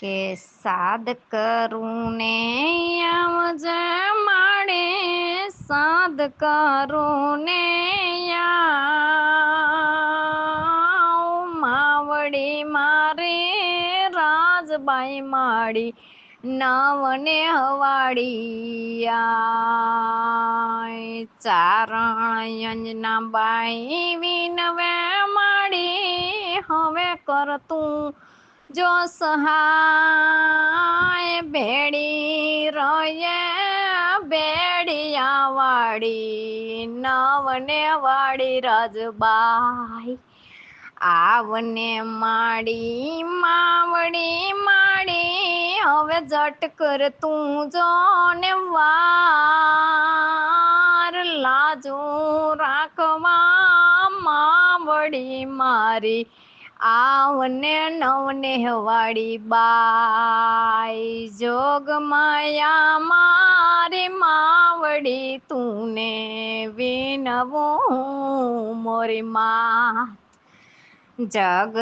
કે સાદ કરું ને આવજે માડે સાદ કરું ને આવ માવડી મારે, રાજબાઈ માડી, નવને હવાડી ચારણયંજના બાઈ વિનવે માડી, હવે કરતું જો સહાય રયે બેડિયા વાળી, નવને વાળી રાજબાઈ. આવને માડી, માવડી, માડી, હવે જટ કર તું જો ને વાર. લાજો રાખવા માવડી મારી, આવને નવને વાળી બાઈ જોગ માયા મારી માવડી તુને વિનવું મોરી મા. જગ